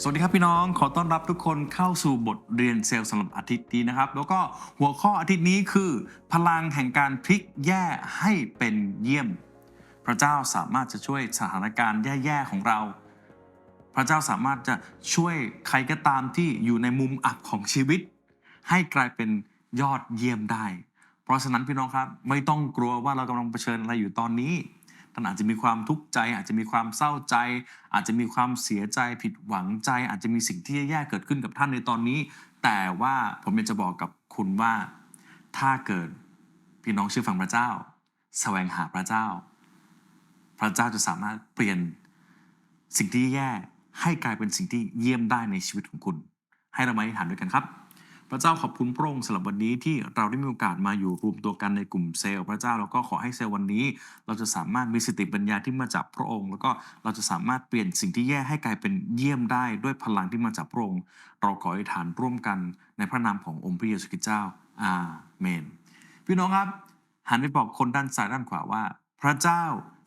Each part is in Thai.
สวัสดีครับพี่น้องขอต้อนรับทุกคนเข้าสู่บทเรียนเซลล์สำหรับอาทิตย์นี้นะครับ แล้วก็หัวข้ออาทิตย์นี้คือ พลังแห่งการพลิกแย่ให้เป็นเยี่ยม พระเจ้าสามารถจะช่วยสถานการณ์แย่ๆของเรา พระเจ้าสามารถจะช่วยใครก็ตามที่อยู่ในมุมอับของชีวิต ให้กลายเป็นยอดเยี่ยมได้ เพราะฉะนั้นพี่น้องครับไม่ต้องกลัวว่าเรากำลังเผชิญอะไรอยู่ตอนนี้ ท่านอาจจะมีความทุกข์ใจ อาจจะมีความเศร้าใจ อาจจะมีความเสียใจผิดหวังใจ อาจจะมีสิ่งที่แย่ๆเกิดขึ้นกับท่านในตอนนี้ แต่ว่าผมอยากจะบอกกับคุณว่า ถ้าเกิดพี่น้องเชื่อฟังพระเจ้า แสวงหาพระเจ้า พระเจ้าจะสามารถเปลี่ยนสิ่งที่แย่ให้กลายเป็นสิ่งที่เยี่ยมได้ในชีวิตของคุณ ให้เรามาอธิษฐานด้วยกันครับ พระเจ้าขอบคุณพระองค์สำหรับวันนี้ที่เราได้มีโอกาสมาอยู่รวมตัวกันในกลุ่มเซลล์ พระเจ้าแล้วก็ขอให้เซลล์วันนี้ เราจะสามารถมีสติปัญญาที่มาจากพระองค์ แล้วก็เราจะสามารถเปลี่ยนสิ่งที่แย่ให้กลายเป็นเยี่ยมได้ด้วยพลังที่มาจากพระองค์ เราขออธิษฐานร่วมกันในพระนามขององค์พระเยซูคริสต์เจ้าอาเมน พี่น้องครับหันไปบอกคนด้านซ้ายด้านขวาว่า พระเจ้า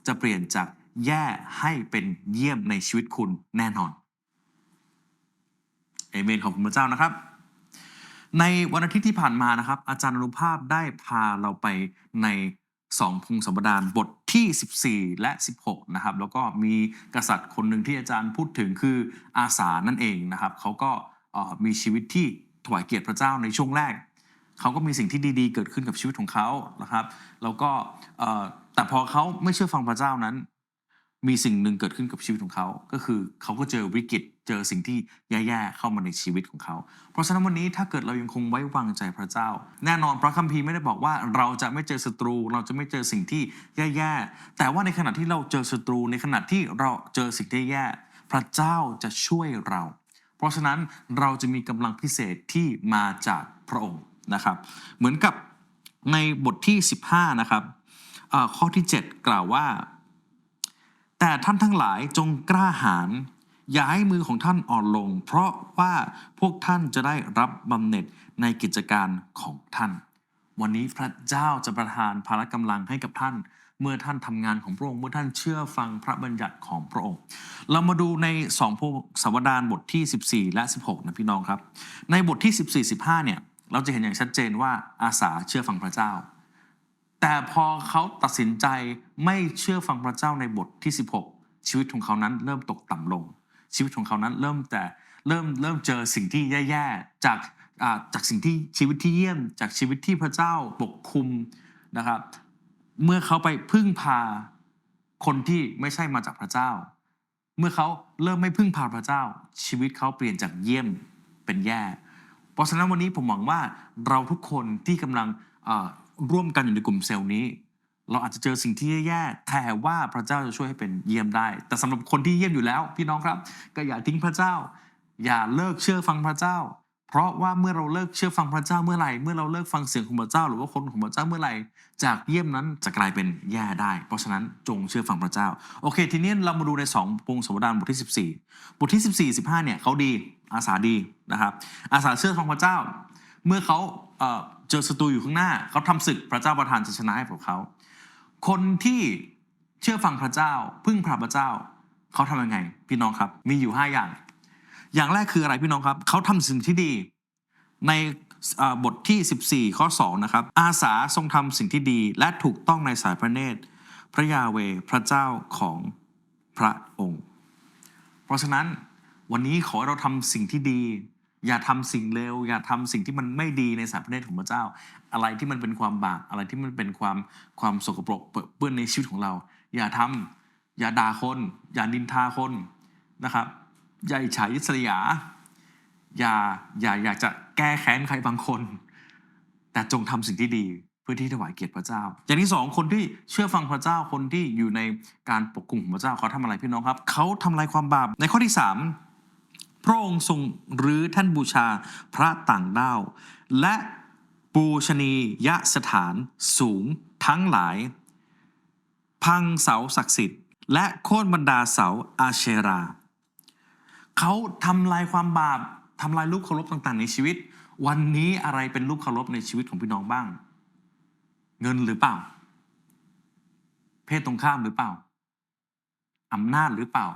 จะเปลี่ยนจากแย่ให้เป็นเยี่ยมในชีวิตคุณแน่นอนเอเมนขอบคุณพระเจ้านะครับ ในวันอาทิตย์ที่ผ่านมานะครับ อาจารย์อนุภาพได้พาเราไปในสองพงศาวดารบทที่ 14 และ 16 นะครับ แล้วก็มีกษัตริย์คนหนึ่งที่อาจารย์พูดถึงคืออาสานั่นเองนะครับ เขาก็มีชีวิตที่ถวายเกียรติพระเจ้าในช่วงแรก เขาก็มีสิ่งที่ดีๆ เกิดขึ้นกับชีวิตของเขานะครับ แล้วก็แต่พอเขาไม่เชื่อฟังพระเจ้านั้น มีสิ่งหนึ่งเกิดขึ้นกับชีวิตของเขา ก็คือเขาก็เจอวิกฤต เจอสิ่งที่แย่ๆเข้ามาในชีวิตของเขา เพราะฉะนั้นวันนี้ถ้าเกิดเรายังคงไว้วางใจพระเจ้า แน่นอนพระคัมภีร์ไม่ได้บอกว่าเราจะไม่เจอศัตรู เราจะไม่เจอสิ่งที่แย่ๆ แต่ว่าในขณะที่เราเจอศัตรู ในขณะที่เราเจอสิ่งที่แย่พระเจ้าจะช่วยเรา เพราะฉะนั้นเราจะมีกำลังพิเศษที่มาจากพระองค์นะครับ เหมือนกับในบทที่ 15 นะครับข้อที่ 7 กล่าวว่า แต่ท่านทั้งหลายจงกล้าหาญอย่าให้มือของท่านอ่อนลง เพราะว่าพวกท่านจะได้รับบำเหน็จในกิจการของท่าน วันนี้พระเจ้าจะประทานพละกำลังให้กับท่าน เมื่อท่านทำงานของพระองค์เมื่อท่านเชื่อฟังพระบัญญัติของพระองค์ เรามาดูใน2พงศาวดารบทที่ 14 และ 16 นะพี่น้องครับ ในบทที่ 14 15 เนี่ยเราจะเห็นอย่างชัดเจนว่าอาสาเชื่อฟังพระเจ้า แต่พอเขาตัดสินใจไม่เชื่อฟังพระเจ้าในบทที่ 16 ชีวิตของเขานั้นเริ่มตกต่ำลง ชีวิตของเขานั้นเริ่มแต่เริ่มเริ่มเจอสิ่งที่แย่ๆจากจากสิ่งที่ชีวิตที่เยี่ยม จากชีวิตที่พระเจ้าปกคุมนะครับ เมื่อเขาไปพึ่งพาคนที่ไม่ใช่มาจากพระเจ้า เมื่อเขาเริ่มไม่พึ่งพาพระเจ้า ชีวิตเขาเปลี่ยนจากเยี่ยมเป็นแย่ เพราะฉะนั้นวันนี้ผมหวังว่าเราทุกคนที่กำลัง ร่วมกันอยู่ในกลุ่มเซลล์นี้ เราอาจจะเจอสิ่งที่แย่ๆแต่ว่าพระเจ้าจะช่วยให้เป็นเยี่ยมได้ แต่สำหรับคนที่เยี่ยมอยู่แล้ว พี่น้องครับ ก็อย่าทิ้งพระเจ้า อย่าเลิกเชื่อฟังพระเจ้า เพราะว่าเมื่อเราเลิกเชื่อฟังพระเจ้าเมื่อไหร่ เมื่อเราเลิกฟังเสียงของพระเจ้า หรือว่าคนของพระเจ้าเมื่อไหร่ จากเยี่ยมนั้นจะกลายเป็นแย่ได้ เพราะฉะนั้นจงเชื่อฟังพระเจ้า โอเค ทีนี้เรามาดูใน2พงศาวดารบทที่ 14 บทที่ 14 15เนี่ยเขาดีอาสาดีนะครับอาสาเชื่อฟังพระเจ้า เมื่อเขา เจอศัตรูอยู่ข้างหน้า เขาทำศึกพระเจ้าประทานชัยชนะให้กับเขา คนที่เชื่อฟังพระเจ้า พึ่งพาพระเจ้า เขาทำยังไง พี่น้องครับ มีอยู่ 5 อย่าง อย่างแรกคืออะไรพี่น้องครับ เขาทำสิ่งที่ดี ในเอ่อบทที่ 14 ข้อ 2 นะครับ อาสาทรงทำสิ่งที่ดีและถูกต้องในสายพระเนตร พระยาเวพระเจ้าของพระองค์ เพราะฉะนั้นวันนี้ขอเราทำสิ่งที่ดี อย่าทำสิ่งเลวอย่าทำสิ่งที่มันไม่ดีในสายพระเนตรของพระเจ้า อะไรที่มันเป็นความบาปอะไรที่มันเป็นความความสกปรกเปื้อนในชีวิตของเรา อย่าทำอย่าด่าคน อย่านินทาคนนะครับ อย่าอิจฉาริษยา อย่าอย่าอยากจะแก้แค้นใครบางคน แต่จงทำสิ่งที่ดีเพื่อที่ถวายเกียรติพระเจ้า อย่างที่สองคนที่เชื่อฟังพระเจ้าคนที่อยู่ในการปกคุมของพระเจ้าเขาทำอะไรพี่น้องครับเขาทำลายความบาปในข้อที่สาม พระองค์ทรงหรือท่านบูชาพระต่างด้าว และปูชนียสถานสูงทั้งหลาย พังเสาศักดิ์สิทธิ์ และโค่นบรรดาเสาอาเชรา เขาทำลายความบาปทำลายรูปเคารพต่างๆ ในชีวิต วันนี้อะไรเป็นรูปเคารพในชีวิตของพี่น้องบ้าง เงินหรือเปล่า เพศตรงข้ามหรือเปล่าอำนาจหรือเปล่า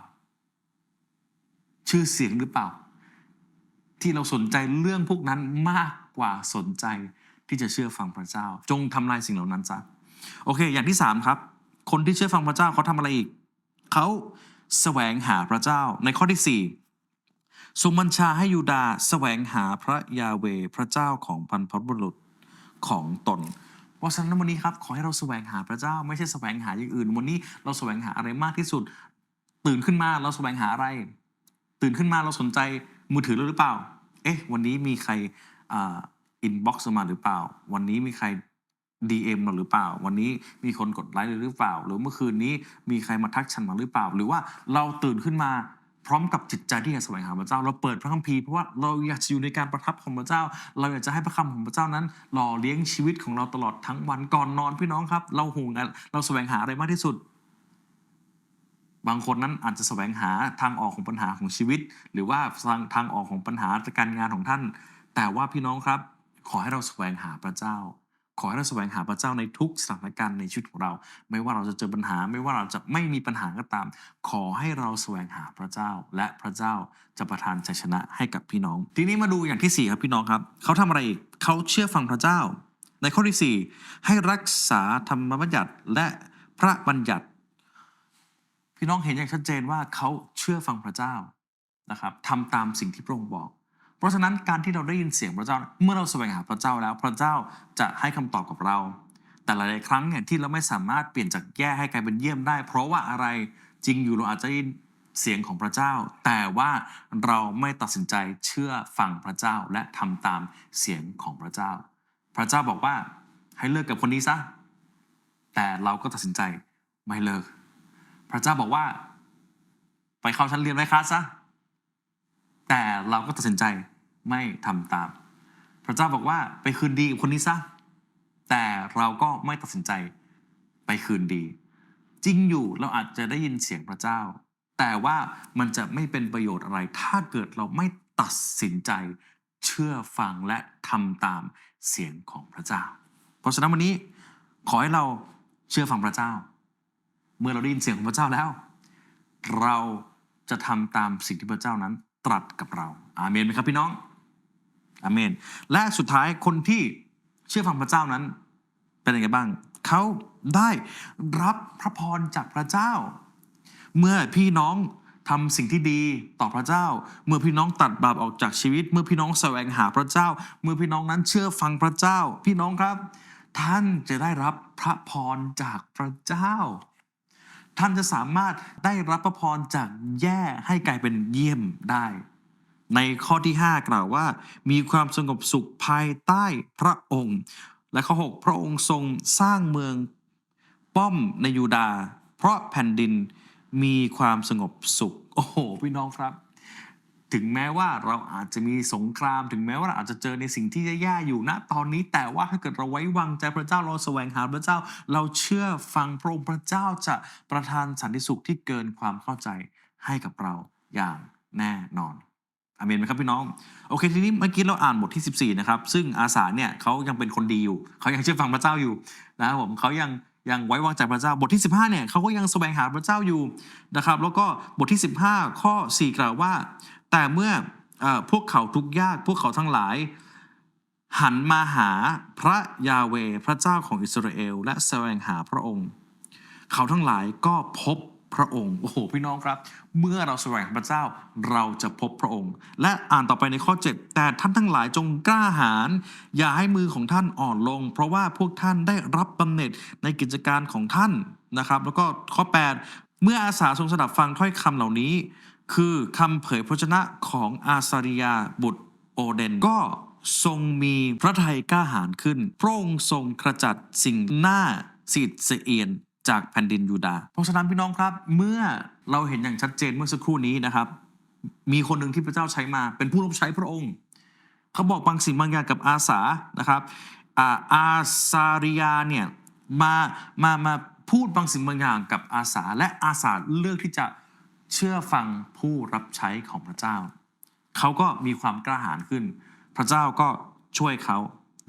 ชื่อเสียงหรือเปล่า ที่เราสนใจเรื่องพวกนั้นมากกว่าสนใจที่จะเชื่อฟังพระเจ้า จงทำลายสิ่งเหล่านั้นซะโอเค อย่างที่สามครับ คนที่เชื่อฟังพระเจ้าเขาทำอะไรอีกเขาแสวงหาพระเจ้าในข้อที่สี่ทรงบัญชาให้ยูดาแสวงหาพระยาเวพระเจ้าของบรรพบุรุษของตนเพราะฉะนั้นวันนี้ครับขอให้เราแสวงหาพระเจ้าไม่ใช่แสวงหาอย่างอื่น วันนี้เราแสวงหาอะไรมากที่สุด ตื่นขึ้นมาเราแสวงหาอะไร ตื่นขึ้นมาเราสนใจมือถือเราหรือเปล่า เอ๊ะ วันนี้มีใครอินบ็อกซ์มาหรือเปล่า วันนี้มีใคร DM เราหรือเปล่า วันนี้มีคนกดไลค์เราหรือเปล่า หรือเมื่อคืนนี้มีใครมาทักฉันมาหรือเปล่า หรือว่าเราตื่นขึ้นมาพร้อมกับจิตใจที่อยากแสวงหาพระเจ้า เราเปิดพระคัมภีร์เพราะว่าเราอยากจะอยู่ในการประทับของพระเจ้า เราอยากจะให้พระคำของพระเจ้านั้น หล่อเลี้ยงชีวิตของเราตลอดทั้งวันก่อนนอนพี่น้องครับ เราห่วงเราแสวงหาอะไรมากที่สุด บางคนนั้นอาจจะแสวงหาทางออกของปัญหาของชีวิต หรือว่าทางทางออกของปัญหาการงานของท่าน แต่ว่าพี่น้องครับ ขอให้เราแสวงหาพระเจ้า ขอให้เราแสวงหาพระเจ้าในทุกสถานการณ์ในชีวิตของเรา ไม่ว่าเราจะเจอปัญหา ไม่ว่าเราจะไม่มีปัญหาก็ตาม ขอให้เราแสวงหาพระเจ้า และพระเจ้าจะประทานชัยชนะให้กับพี่น้อง ทีนี้มาดูอย่างที่สี่ครับพี่น้องครับเขาทำอะไรอีกเขาเชื่อฟังพระเจ้า ในข้อที่สี่ให้รักษาธรรมบัญญัติและพระบัญญัติ พี่น้องเห็นอย่างชัดเจนว่าเขาเชื่อฟังพระเจ้านะครับทำตามสิ่งที่พระองค์บอก เพราะฉะนั้นการที่เราได้ยินเสียงพระเจ้า เมื่อเราแสวงหาพระเจ้าแล้ว พระเจ้าจะให้คำตอบกับเรา แต่หลายๆครั้งเนี่ยที่เราไม่สามารถเปลี่ยนจากแย่ให้กลายเป็นเยี่ยมได้ เพราะว่าอะไรจริงอยู่เราอาจจะได้ยินเสียงของพระเจ้า แต่ว่าเราไม่ตัดสินใจเชื่อฟังพระเจ้าและทำตามเสียงของพระเจ้า พระเจ้าบอกว่าให้เลิกกับคนนี้ซะแต่เราก็ตัดสินใจไม่เลิก พระเจ้าบอกว่า ไปเข้าชั้นเรียนไว้คลาสซะแต่เราก็ตัดสินใจไม่ทำตาม พระเจ้าบอกว่าไปคืนดีกับคนนี้ซะแต่เราก็ไม่ตัดสินใจไปคืนดี จริงอยู่เราอาจจะได้ยินเสียงพระเจ้า แต่ว่ามันจะไม่เป็นประโยชน์อะไร ถ้าเกิดเราไม่ตัดสินใจเชื่อฟังและทำตามเสียงของพระเจ้า เพราะฉะนั้นวันนี้ขอให้เราเชื่อฟังพระเจ้า เมื่อเราได้ยินเสียงของพระเจ้าแล้ว เราจะทำตามสิ่งที่พระเจ้านั้นตรัสกับเรา อาเมนไหมครับพี่น้อง อาเมน และสุดท้ายคนที่เชื่อฟังพระเจ้านั้น เป็นยังไงบ้าง เขาได้รับพระพรจากพระเจ้า เมื่อพี่น้องทำสิ่งที่ดีต่อพระเจ้า เมื่อพี่น้องตัดบาปออกจากชีวิต เมื่อพี่น้องแสวงหาพระเจ้า เมื่อพี่น้องนั้นเชื่อฟังพระเจ้า พี่น้องครับ ท่านจะได้รับพระพรจากพระเจ้า ท่านจะสามารถได้รับพระพรจากแย่ให้กลายเป็นเยี่ยมได้ ในข้อที่ 5 กล่าวว่า มีความสงบสุขภายใต้พระองค์ และข้อ 6 พระองค์ทรงสร้างเมืองป้อมในยูดา เพราะแผ่นดินมีความสงบสุข โอ้โห พี่น้องครับ ถึงแม้ว่าเราอาจจะมีสงคราม ถึงแม้ว่าเราอาจจะเจอในสิ่งที่แย่ๆอยู่ณตอนนี้แต่ว่าถ้าเกิดเราไว้วางใจพระเจ้าเราแสวงหาพระเจ้า เราเชื่อฟังพระองค์พระเจ้าจะประทานสันติสุขที่เกินความเข้าใจให้กับเราอย่างแน่นอนอาเมนไหมครับพี่น้อง โอเคทีนี้เมื่อกี้เราอ่านบทที่ 14 นะครับ ซึ่งอาสาเนี่ยเขายังเป็นคนดีอยู่ เขายังเชื่อฟังพระเจ้าอยู่นะครับผมเขายังยังไว้วางใจพระเจ้า บทที่ 15 เนี่ยเขาก็ยังแสวงหาพระเจ้าอยู่นะครับ แล้วก็บทที่ 15 ข้อ 4 กล่าวว่า แต่เมื่ออพวกเขาทุกยาก พวกเขาทั้งหลาย หันมาหาพระยาเวพระเจ้าของอิสราเอล และแสวงหาพระองค์ เขาทั้งหลายก็พบพระองค์โอ้โหพี่น้องครับ เมื่อเราแสวงหาพระเจ้าเราจะพบพระองค์ และอ่านต่อไปในข้อ 7 แต่ท่านทั้งหลายจงกล้าหาญอย่าให้มือของท่านอ่อนลง เพราะว่าพวกท่านได้รับบำเหน็จในกิจการของท่านนะครับ แล้วก็ข้อ 8 เมื่ออาสาทรงสดับฟังถ้อยคำเหล่านี้ คือคำเผยพระชนะของอาซาริยาบุตรโอเดนก็ทรงมีพระทัยกล้าหาญขึ้น พระองค์ทรงขจัดสิ่งหน้าสิทธิ์เสียเอียนจากแผ่นดินยูดาห์เพราะฉะนั้นพี่น้องครับ เมื่อเราเห็นอย่างชัดเจนเมื่อสักครู่นี้นะครับ มีคนหนึ่งที่พระเจ้าใช้มา เป็นผู้รับใช้พระองค์ เขาบอกบางสิ่งบางอย่างกับอาสานะครับอาอาซาริยาเนี่ยมามามาพูดบางสิ่งบางอย่างกับอาสา และอาสาเลือกที่จะ เชื่อฟังผู้รับใช้ของพระเจ้า เขาก็มีความกล้าหาญขึ้น พระเจ้าก็ช่วยเขา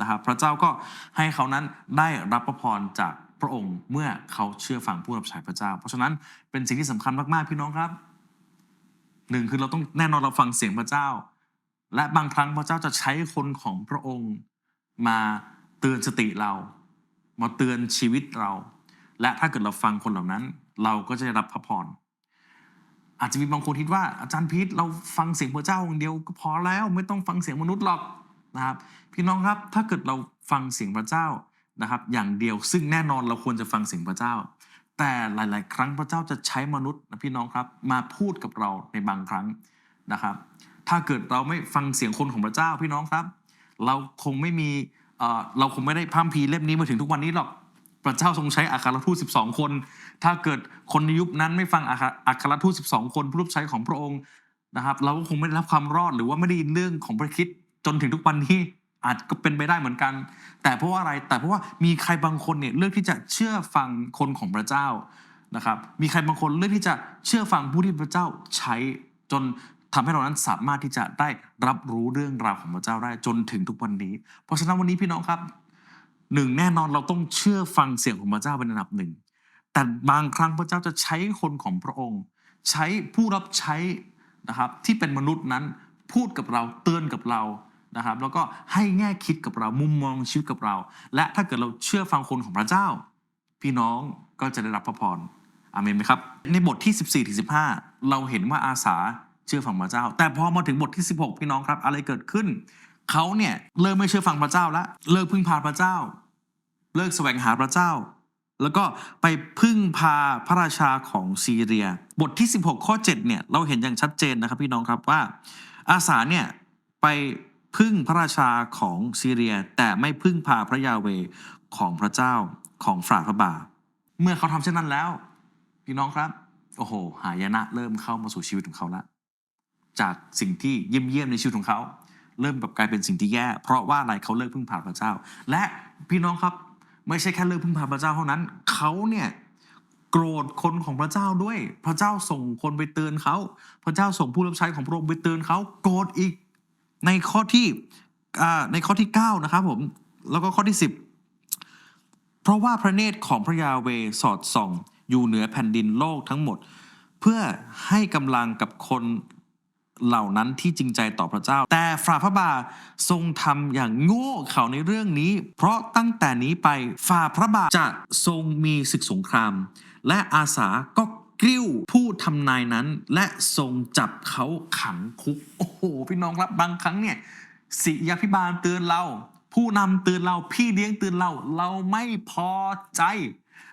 นะครับพระเจ้าก็ให้เขานั้นได้รับพระพรจากพระองค์เมื่อเขาเชื่อฟังผู้รับใช้พระเจ้า เพราะฉะนั้นเป็นสิ่งที่สำคัญมากๆพี่น้องครับหนึ่งคือเราต้องแน่นอนเราฟังเสียงพระเจ้า และบางครั้งพระเจ้าจะใช้คนของพระองค์มาเตือนสติเรา มาเตือนชีวิตเรา และถ้าเกิดเราฟังคนเหล่านั้น เราก็จะได้รับพระพร อาจจะมีบางคนคิดว่าอาจารย์พีทเราฟังเสียงพระเจ้าอย่างเดียวก็พอแล้วไม่ต้องฟังเสียงมนุษย์หรอกนะครับ พี่น้องครับถ้าเกิดเราฟังเสียงพระเจ้านะครับ อย่างเดียวซึ่งแน่นอนเราควรจะฟังเสียงพระเจ้า แต่หลาย ๆ ครั้งพระเจ้าจะใช้มนุษย์นะพี่น้องครับมาพูดกับเราในบางครั้งนะครับ ถ้าเกิดเราไม่ฟังเสียงคนของพระเจ้าพี่น้องครับ เราคงไม่มีเราคงไม่ได้พร่ำพีเล่มนี้มาถึงทุกวันนี้หรอก พระเจ้าทรงใช้อัครทูต 12 คน ถ้าเกิดคนในยุคนั้นไม่ฟังอัครอัครทูต 12 คนผู้รับใช้ของพระองค์นะครับ เราก็คงไม่ได้รับความรอดหรือว่าไม่ได้ยินเรื่องของพระคิดจนถึงทุกวันนี้อาจก็เป็นไปได้เหมือนกัน แต่เพราะว่าอะไรแต่เพราะว่ามีใครบางคนเนี่ยเลือกที่จะเชื่อฟังคนของพระเจ้านะครับ มีใครบางคนเลือกที่จะเชื่อฟังผู้ที่พระเจ้าใช้จนทำให้เรานั้นสามารถที่จะได้รับรู้เรื่องราวของพระเจ้าได้จนถึงทุกวันนี้ เพราะฉะนั้นวันนี้พี่น้องครับ หนึ่งแน่นอนเราต้องเชื่อฟังเสียงของพระเจ้าเป็นอันดับหนึ่ง แต่บางครั้งพระเจ้าจะใช้คนของพระองค์ ใช้ผู้รับใช้นะครับที่เป็นมนุษย์นั้นพูดกับเราเตือนกับเรานะครับ แล้วก็ให้แง่คิดกับเรามุมมองชีวิตกับเรา และถ้าเกิดเราเชื่อฟังคนของพระเจ้า พี่น้องก็จะได้รับพระพรอาเมนไหมครับ ในบทที่ 14ถึง15 เราเห็นว่าอาสาเชื่อฟังพระเจ้า แต่พอมาถึงบทที่ 16 พี่น้องครับ อะไรเกิดขึ้น เขาเนี่ยเริ่มไม่เชื่อฟังพระเจ้าแล้วเลิกพึ่งพาพระเจ้า เลิกแสวงหาพระเจ้า แล้วก็ไปพึ่งพาพระราชาของซีเรีย บทที่ 16 ข้อ 7 เนี่ย เราเห็นอย่างชัดเจนนะครับพี่น้องครับว่า อาสาเนี่ยไปพึ่งพระราชาของซีเรีย แต่ไม่พึ่งพาพระยาเวของพระเจ้าของฝ่าพระบาทเมื่อเขาทำเช่นนั้นแล้ว พี่น้องครับ โอ้โห หายนะเริ่มเข้ามาสู่ชีวิตของเขาละจากสิ่งที่เยี่ยมๆในชีวิตของเขา เริ่มแบบกลายเป็นสิ่งที่แย่ เพราะว่าอะไรเขาเลิกพึ่งพาพระเจ้า และพี่น้องครับ ไม่ใช่แค่เลิกพึ่งพาพระเจ้าเท่านั้น เขาเนี่ยโกรธคนของพระเจ้าด้วย พระเจ้าส่งคนไปเตือนเขา พระเจ้าส่งผู้รับใช้ของพระองค์ไปเตือนเขาโกรธอีกในข้อที่ในข้อที่ 9 นะครับผมแล้วก็ข้อที่ 10 เพราะว่าพระเนตรของพระยาเวสอดส่อง อยู่เหนือแผ่นดินโลกทั้งหมด เพื่อให้กำลังกับคน เหล่านั้นที่จริงใจต่อพระเจ้า แต่ฝ่าพระบาทรงทำอย่างโง่เขาในเรื่องนี้ เพราะตั้งแต่นี้ไปฝ่าพระบาทจะทรงมีศึกสงคราม และอาสาก็กริ้วผู้ทำนายนั้น และทรงจับเขาขังคุก โอ้โห พี่น้องครับบางครั้งเนี่ยศิยาพิบาลเตือนเรา ผู้นำเตือนเราพี่เลี้ยงเตือนเรา เราไม่พอใจ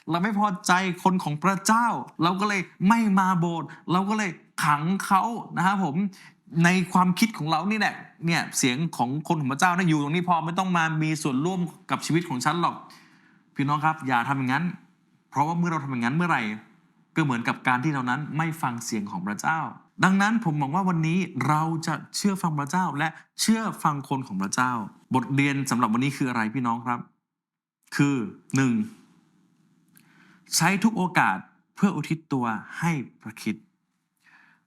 เราไม่พอใจคนของพระเจ้า เราก็เลยไม่มาโบสถ์เราก็เลย ขังเขานะครับผมในความคิดของเรานี่แหละเนี่ยเสียงของคนของพระเจ้านะอยู่ตรงนี้พอไม่ต้องมามีส่วนร่วมกับชีวิตของฉันหรอกพี่น้องครับ อย่าทำอย่างนั้น เพราะว่าเมื่อเราทำอย่างนั้นเมื่อไหร่ก็เหมือนกับการที่เรานั้นไม่ฟังเสียงของพระเจ้า ดังนั้นผมมองว่าวันนี้เราจะเชื่อฟังพระเจ้าและเชื่อฟังคนของพระเจ้า บทเรียนสำหรับวันนี้คืออะไรพี่น้องครับ คือหนึ่งใช้ทุกโอกาสเพื่ออุทิศตัวให้พระคิด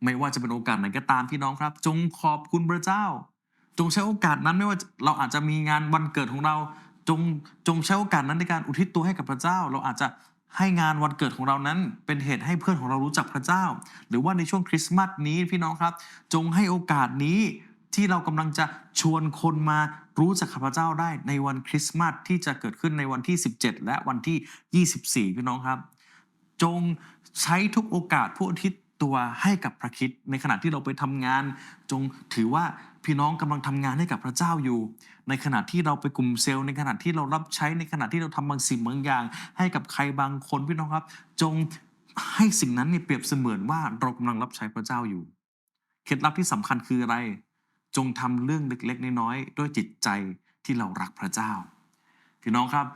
ไม่ว่าจะเป็นโอกาสไหนก็ตามพี่น้องครับ จงขอบคุณพระเจ้า จงใช้โอกาสนั้นไม่ว่าเราอาจจะมีงานวันเกิดของเรา จงจงใช้โอกาสนั้นในการอุทิศตัวให้กับพระเจ้า เราอาจจะให้งานวันเกิดของเรานั้น เป็นเหตุให้เพื่อนของเรารู้จักพระเจ้า หรือว่าในช่วงคริสต์มาสนี้พี่น้องครับ จงให้โอกาสนี้ที่เรากำลังจะชวนคนมารู้จักพระเจ้าได้ในวันคริสต์มาสที่จะเกิดขึ้นในวันที่ 17 และวันที่ 24 พี่น้องครับ จงใช้ทุกโอกาสผู้อุทิศ ตัวให้กับพระคิดในขณะที่เราไปทำงาน จงถือว่าพี่น้องกำลังทำงานให้กับพระเจ้าอยู่ ในขณะที่เราไปกลุ่มเซลล์ในขณะที่เรารับใช้ในขณะที่เราทำบางสิ่งบางอย่าง ให้กับใครบางคนพี่น้องครับ จงให้สิ่งนั้นเนี่ยเปรียบเสมือนว่าเรากำลังรับใช้พระเจ้าอยู่ เคล็ดลับที่สำคัญคืออะไร จงทำเรื่องเล็กๆน้อยๆด้วยจิตใจที่เรารักพระเจ้า พี่น้องครับ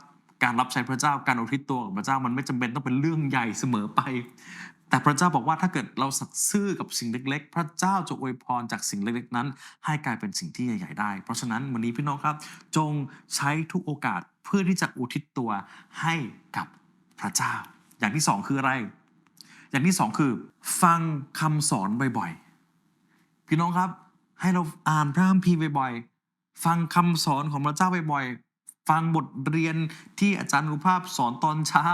การรับใช้พระเจ้าการอุทิศตัวกับพระเจ้ามันไม่จำเป็นต้องเป็นเรื่องใหญ่เสมอไป แต่พระเจ้าบอกว่าถ้าเกิดเราสัตย์ซื่อกับสิ่งเล็ก ๆ พระเจ้าจะอวยพรจากสิ่งเล็กๆนั้น ให้กลายเป็นสิ่งที่ใหญ่ๆได้ เพราะฉะนั้นวันนี้พี่น้องครับ จงใช้ทุกโอกาสเพื่อที่จะอุทิศตัวให้กับพระเจ้า อย่างที่สองคืออะไร อย่างที่สองคือฟังคำสอนบ่อยๆ พี่น้องครับให้เราอ่านพระคัมภีร์บ่อยๆ ฟังคำสอนของพระเจ้าบ่อยๆ ฟังบทเรียนที่อาจารย์อนุภาพสอนตอนเช้า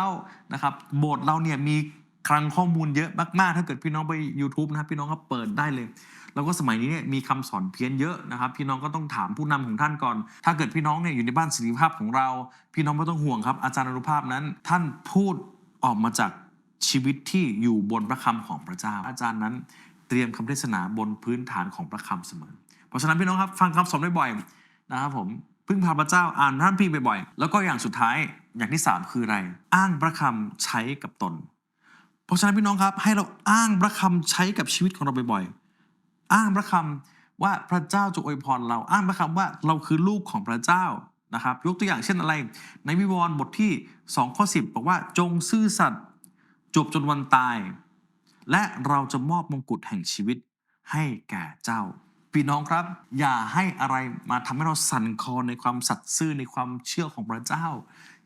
นะครับ โบสถ์เราเนี่ยมี คลังข้อมูลเยอะมากๆ ถ้าเกิดพี่น้องไป YouTube นะครับพี่น้องก็เปิดได้เลย แล้วก็สมัยนี้เนี่ยมีคำสอนเพี้ยนเยอะนะครับ พี่น้องก็ต้องถามผู้นำของท่านก่อน ถ้าเกิดพี่น้องเนี่ยอยู่ในบ้านสิริภาพของเรา พี่น้องไม่ต้องห่วงครับ อาจารย์อนุภาพนั้น ท่านพูดออกมาจากชีวิตที่อยู่บนพระคำของพระเจ้า อาจารย์นั้น เตรียมคำเทศนาบนพื้นฐานของพระคำเสมอ เพราะฉะนั้นพี่น้องครับฟังคำสอนบ่อยๆนะครับผมพึ่งพาพระเจ้าอ่านพระคัมภีร์บ่อยๆแล้วก็อย่างสุดท้ายอย่างที่สามคืออะไร อ้างพระคำใช้กับตน เพราะฉะนั้นพี่น้องครับ ให้เราอ้างพระคำใช้กับชีวิตของเราบ่อยๆ อ้างพระคำว่าพระเจ้าจะอวยพรเรา อ้างพระคำว่าเราคือลูกของพระเจ้านะครับ ยกตัวอย่างเช่นอะไร ในวิวรณ์บทที่2ข้อ10 บอกว่าจงซื่อสัตย์จบจนวันตาย และเราจะมอบมงกุฎแห่งชีวิตให้แก่เจ้า พี่น้องครับ อย่าให้อะไรมาทำให้เราสั่นคลอนในความสัตย์ซื่อในความเชื่อของพระเจ้า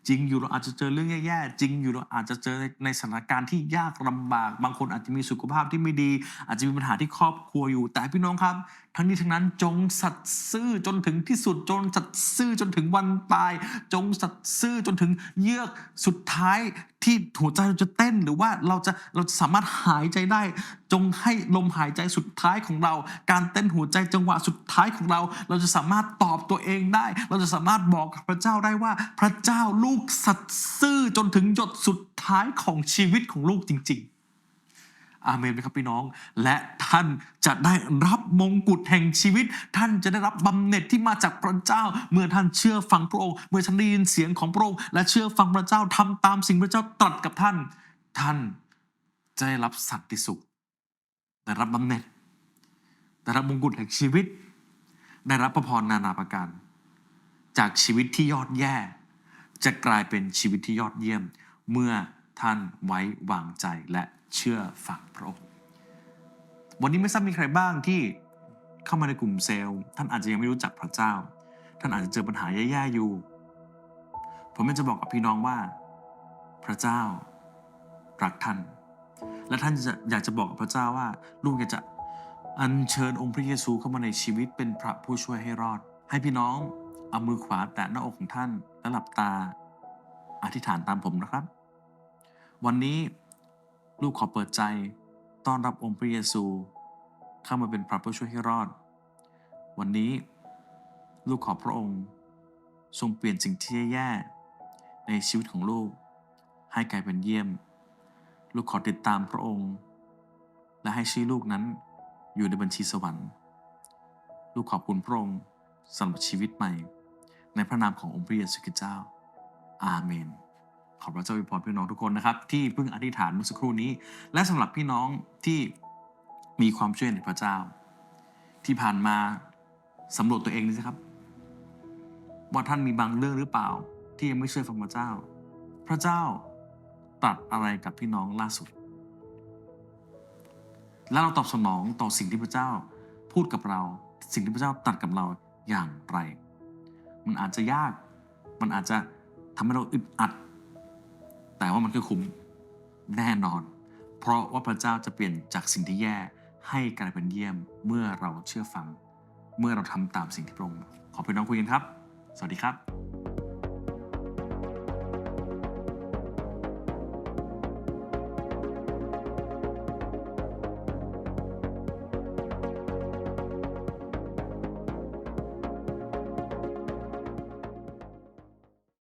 จริงอยู่เราอาจจะเจอเรื่องแย่ๆ จริงอยู่เราอาจจะเจอในสถานการณ์ที่ยากลำบาก บางคนอาจจะมีสุขภาพที่ไม่ดี อาจจะมีปัญหาที่ครอบครัวอยู่ แต่พี่น้องครับ ทั้งนี้ทั้งนั้นจงสัตย์ซื่อจนถึงที่สุดจงสัตย์ซื่อจนถึงวันตาย จงสัตย์ซื่อจนถึงเยือกสุดท้ายที่หัวใจเราจะเต้นหรือว่าเราจะเราจะสามารถหายใจได้ จงให้ลมหายใจสุดท้ายของเรา การเต้นหัวใจจังหวะสุดท้ายของเรา เราจะสามารถตอบตัวเองได้ เราจะสามารถบอกกับพระเจ้าได้ว่า พระเจ้าลูกสัตย์ซื่อจนถึงหยดสุดท้ายของชีวิตของลูกจริง ๆอาเมนไหมครับพี่น้อง และท่านจะได้รับมงกุฎแห่งชีวิต ท่านจะได้รับบำเหน็จที่มาจากพระเจ้า เมื่อท่านเชื่อฟังพระองค์ เมื่อท่านได้ยินเสียงของพระองค์ และเชื่อฟังพระเจ้าทำตามสิ่งพระเจ้าตรัสกับท่าน ท่านจะได้รับสันติสุข ได้รับบำเหน็จได้รับมงกุฎแห่งชีวิต ได้รับพระพรนานาประการ จากชีวิตที่ยอดแย่ จะกลายเป็นชีวิตที่ยอดเยี่ยม เมื่อท่านไว้วางใจและเชื่อฟังพระองค์วันนี้ไม่ทราบมีใครบ้างที่เข้ามาในกลุ่มเซลล์ ท่านอาจจะยังไม่รู้จักพระเจ้า ท่านอาจจะเจอปัญหาแย่ๆอยู่ ผมอยากจะบอกกับพี่น้องว่า พระเจ้ารักท่าน และท่านจะอยากจะบอกพระเจ้าว่า ลูกอยากจะอัญเชิญองค์พระเยซูเข้ามาในชีวิตเป็นพระผู้ช่วยให้รอด ให้พี่น้องเอามือขวาแตะหน้าอกของท่านและหลับตา อธิษฐานตามผมนะครับ วันนี้ลูกขอเปิดใจต้อนรับองค์พระเยซู เข้ามาเป็นพระผู้ช่วยให้รอด วันนี้ ลูกขอพระองค์ ทรงเปลี่ยนสิ่งที่แย่ๆในชีวิตของลูก ให้กลายเป็นเยี่ยม ลูกขอติดตามพระองค์ และให้ชื่อลูกนั้นอยู่ในบัญชีสวรรค์ ลูกขอบคุณพระองค์สำหรับชีวิตใหม่ ในพระนามขององค์พระเยซูคริสต์เจ้า อาเมน ขอพระเจ้าอวยพรพี่น้องทุกคนนะครับ ที่เพิ่งอธิษฐานเมื่อสักครู่นี้ และสำหรับพี่น้องที่มีความเชื่อในพระเจ้า ที่ผ่านมาสำรวจตัวเองดูสิครับ ว่าท่านมีบางเรื่องหรือเปล่า ที่ยังไม่เชื่อฟังพระเจ้า พระเจ้า ตรัสอะไรกับพี่น้องล่าสุด และเราตอบสนองต่อสิ่งที่พระเจ้าพูดกับเรา สิ่งที่พระเจ้าตรัสกับเราอย่างไร มันอาจจะยาก มันอาจจะทำให้เราอึดอัด แต่ว่ามันก็คุ้มแน่นอน เพราะว่าพระเจ้าจะเปลี่ยนจากสิ่งที่แย่ให้กลายเป็นเยี่ยมเมื่อเราเชื่อฟัง เมื่อเราทำตามสิ่งที่พระองค์ขอพี่น้องคุยกันครับ สวัสดีครับ